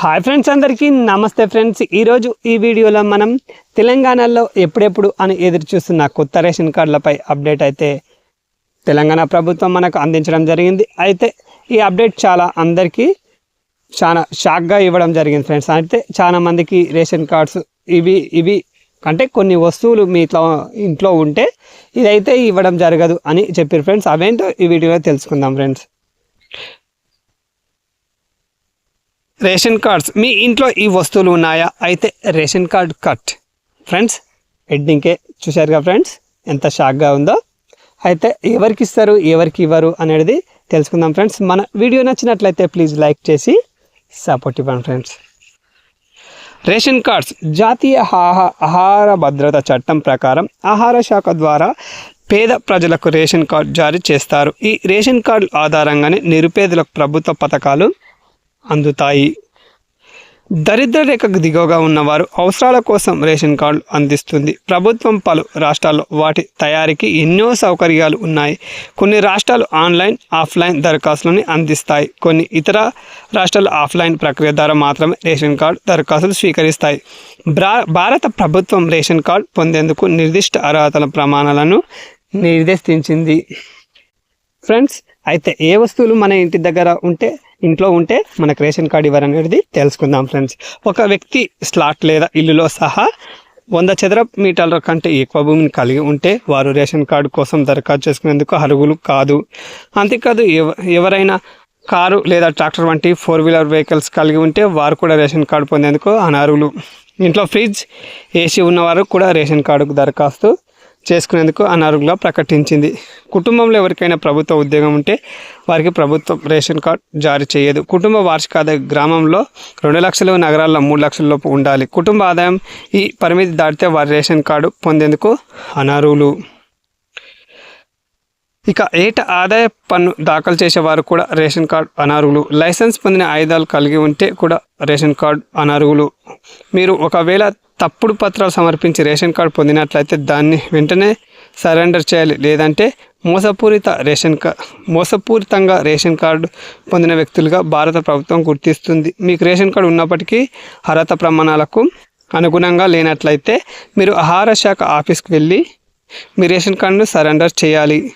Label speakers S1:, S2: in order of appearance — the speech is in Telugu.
S1: హాయ్ ఫ్రెండ్స్ అందరికీ నమస్తే ఫ్రెండ్స్. ఈరోజు ఈ వీడియోలో మనం తెలంగాణలో ఎప్పుడెప్పుడు అని ఎదురు చూస్తున్న కొత్త రేషన్ కార్డులపై అప్డేట్ అయితే తెలంగాణ ప్రభుత్వం మనకు అందించడం జరిగింది. అయితే ఈ అప్డేట్ చాలా అందరికీ చాలా షాక్గా ఇవ్వడం జరిగింది ఫ్రెండ్స్. అయితే చాలా మందికి రేషన్ కార్డ్స్ ఇవి ఇవి అంటే కొన్ని వస్తువులు మీ ఇట్లా ఇంట్లో ఉంటే ఇదైతే ఇవ్వడం జరగదు అని చెప్పారు ఫ్రెండ్స్. అవేంటో ఈ వీడియోలో తెలుసుకుందాం ఫ్రెండ్స్. Ration cards. మీ ఇంట్లో ఈ వస్తువులు ఉన్నాయా? అయితే రేషన్ కార్డ్ కట్. ఫ్రెండ్స్ హెడ్డింగ్కే చూశారుగా ఫ్రెండ్స్? ఎంత షాక్గా ఉందో. అయితే ఎవరికి ఇస్తారు ఎవరికి ఇవ్వరు అనేది తెలుసుకుందాం ఫ్రెండ్స్. మన వీడియో నచ్చినట్లయితే ప్లీజ్ లైక్ చేసి సపోర్ట్ ఇవ్వండి ఫ్రెండ్స్. Ration cards. జాతీయ ఆహా- ఆహార భద్రత చట్టం ప్రకారం ఆహార శాఖ ద్వారా పేద ప్రజలకు రేషన్ కార్డు జారీ చేస్తారు. ఈ రేషన్ కార్డు ఆధారంగానే నిరుపేదలకు ప్రభుత్వ పథకాలు అందుతాయి. దరిద్ర రేఖకు దిగువగా ఉన్నవారు అవసరాల కోసం రేషన్ కార్డు అందిస్తుంది. ప్రభుత్వం పలు రాష్ట్రాల్లో వాటి తయారీకి ఎన్నో సౌకర్యాలు ఉన్నాయి. కొన్ని రాష్ట్రాలు ఆన్లైన్ ఆఫ్లైన్ దరఖాస్తులను అందిస్తాయి. కొన్ని ఇతర రాష్ట్రాలు ఆఫ్లైన్ ప్రక్రియ ద్వారా మాత్రమే రేషన్ కార్డు దరఖాస్తులు స్వీకరిస్తాయి. బ్రా భారత ప్రభుత్వం రేషన్ కార్డు పొందేందుకు నిర్దిష్ట అర్హతల ప్రమాణాలను నిర్దేశించింది. ఫ్రెండ్స్ అయితే ఏ వస్తువులు మన ఇంటి దగ్గర ఉంటే ఇంట్లో ఉంటే మనకు రేషన్ కార్డు ఇవ్వరనేది తెలుసుకుందాం ఫ్రెండ్స్ ఒక వ్యక్తి స్లాట్ లేదా ఇల్లులో సహా వంద చదరపు మీటర్ల కంటే ఎక్కువ భూమిని కలిగి ఉంటే వారు రేషన్ కార్డు కోసం దరఖాస్తు చేసుకునేందుకు అర్హులు కాదు. అంతేకాదు ఎవ ఎవరైనా కారు లేదా ట్రాక్టర్ వంటి ఫోర్ వీలర్ వెహికల్స్ కలిగి ఉంటే వారు కూడా రేషన్ కార్డు పొందేందుకు అనర్హులు. ఇంట్లో ఫ్రిడ్జ్ ఏసీ ఉన్నవారు కూడా రేషన్ కార్డుకు దరఖాస్తు చేసుకునేందుకు అనర్హులుగా ప్రకటించింది. కుటుంబంలో ఎవరికైనా ప్రభుత్వ ఉద్యోగం ఉంటే వారికి ప్రభుత్వం రేషన్ కార్డు జారీ చేయదు. కుటుంబ వార్షిక ఆదాయం గ్రామంలో రెండు లక్షలు నగరాల్లో మూడు లక్షల లోపు ఉండాలి. కుటుంబ ఆదాయం ఈ పరిమితి దాటితే వారి రేషన్ కార్డు పొందేందుకు అనర్హులు. ఇక ఏట ఆదాయ పన్ను దాఖలు చేసేవారు కూడా రేషన్ కార్డు అనర్హులు. లైసెన్స్ పొందిన ఆయుధాలు కలిగి ఉంటే కూడా రేషన్ కార్డు అనర్హులు. మీరు ఒకవేళ తప్పుడు పత్రాలు సమర్పించి రేషన్ కార్డు పొందినట్లయితే దాన్ని వెంటనే సరెండర్ చేయాలి. లేదంటే మోసపూరిత రేషన్ కార్డ్ మోసపూరితంగా రేషన్ కార్డు పొందిన వ్యక్తులుగా భారత ప్రభుత్వం గుర్తిస్తుంది. మీకు రేషన్ కార్డు ఉన్నప్పటికీ అర్హత ప్రమాణాలకు అనుగుణంగా లేనట్లయితే మీరు ఆహార శాఖ ఆఫీస్కి వెళ్ళి మీ రేషన్ కార్డును సరెండర్ చేయాలి.